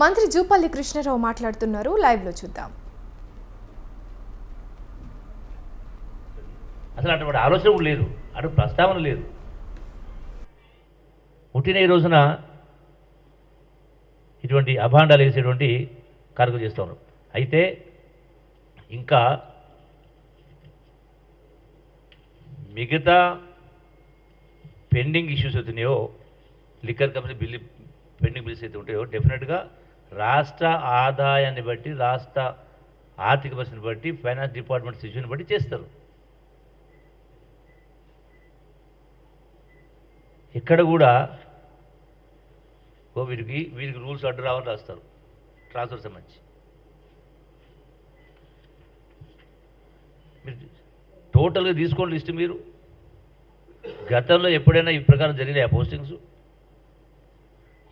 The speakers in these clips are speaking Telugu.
మంత్రి జూపల్లి కృష్ణారావు మాట్లాడుతున్నారు. లైవ్లో చూద్దాం. అసలు అటువంటి ఆలోచన కూడా లేదు. అటు ప్రస్తావన లేదు. పుట్టిన ఈ రోజున ఇటువంటి అభాండాలు వేసేటువంటి కార్యక్రమం చేస్తూ అయితే ఇంకా మిగతా పెండింగ్ ఇష్యూస్ అవుతున్నాయో liquor company bill pending bills అయితే ఉంటాయో డెఫినెట్గా రాష్ట్ర ఆదాయాన్ని బట్టి రాష్ట్ర ఆర్థిక పరిస్థితిని బట్టి ఫైనాన్స్ డిపార్ట్మెంట్ సిచ్యువేషన్ బట్టి చేస్తారు. ఇక్కడ కూడా ఓ వీరికి వీరికి రూల్స్ అడ్డు రావని రాస్తారు ట్రాన్స్ఫర్ సంబంధించి. మీరు టోటల్గా తీసుకోండి లిస్ట్ మీరు. గతంలో ఎప్పుడైనా ఈ ప్రకారం జరిగినాయి ఆ పోస్టింగ్స్?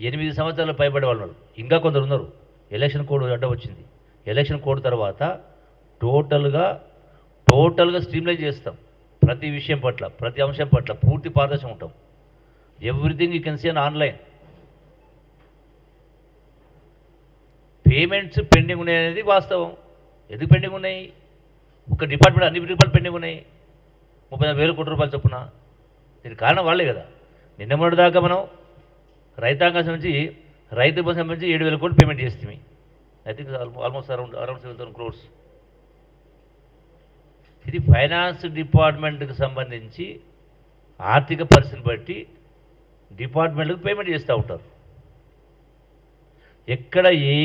ఎనిమిది సంవత్సరాలు పైబడి వాళ్ళు ఉన్నారు ఇంకా కొందరు ఉన్నారు. ఎలక్షన్ కోడ్ అడ్డ వచ్చింది. ఎలక్షన్ కోడ్ తర్వాత టోటల్గా టోటల్గా స్ట్రీమ్లైన్ చేస్తాం. ప్రతి విషయం పట్ల ప్రతి అంశం పట్ల పూర్తి పారదర్శం ఉంటాం. Everything you can see on online. Payments pending ఉన్నాయి అనేది వాస్తవం. ఎందుకు పెండింగ్ ఉన్నాయి? ఒక డిపార్ట్మెంట్ అన్ని డిపార్ట్మెంట్ పెండింగ్ ఉన్నాయి. ముప్పై వేల కోట్ల రూపాయలు చొప్పున. దీనికి కారణం వాళ్ళే కదా. నిన్న మొన్నటిదాకా మనం రైతాంగం సంబంధించి రైతు బంధు సంబంధించి ఏడు వేల కోట్లు పేమెంట్ చేస్తుంది I think almost around around seven thousand crores ఇది ఫైనాన్స్ డిపార్ట్మెంట్కి సంబంధించి ఆర్థిక పరిస్థితిని బట్టి డిపార్ట్మెంట్లకు పేమెంట్ చేస్తూ ఉంటారు. ఎక్కడ ఏ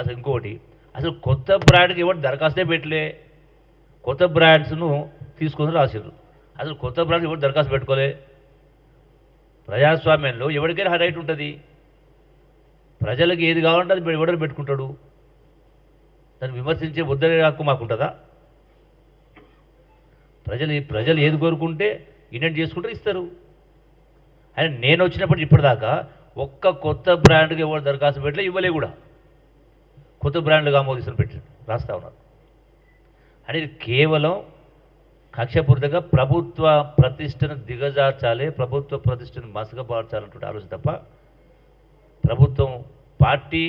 అసలు ఇంకోటి అసలు కొత్త బ్రాండ్కి ఎవరు దరఖాస్తే పెట్టలే. కొత్త బ్రాండ్స్ను తీసుకొని రాసిర్రు. అసలు కొత్త బ్రాండ్కి ఎవరు దరఖాస్తు పెట్టుకోలే. ప్రజాస్వామ్యంలో ఎవరికైనా రైట్ ఉంటుంది. ప్రజలకు ఏది కావాలంటే అది ఎవడని పెట్టుకుంటాడు. దాన్ని విమర్శించే బుద్ధనే హక్కు మాకుంటుందా? ప్రజలు ప్రజలు ఏది కోరుకుంటే ఇండెంట్ చేసుకుంటే ఇస్తారు. అని నేను వచ్చినప్పుడు ఇప్పటిదాకా ఒక్క కొత్త బ్రాండ్కి ఎవరు దరఖాస్తు పెట్టలే ఇవ్వలే కూడా. కొత్త బ్రాండ్లుగా ఆమోదిస్తున్న పెట్టి రాస్తా ఉన్నారు. అనేది కేవలం కక్షపూరితంగా ప్రభుత్వ ప్రతిష్టను దిగజార్చాలి ప్రభుత్వ ప్రతిష్టను మసకబార్చాలన్నటువంటి ఆలోచన తప్ప ప్రభుత్వం పార్టీ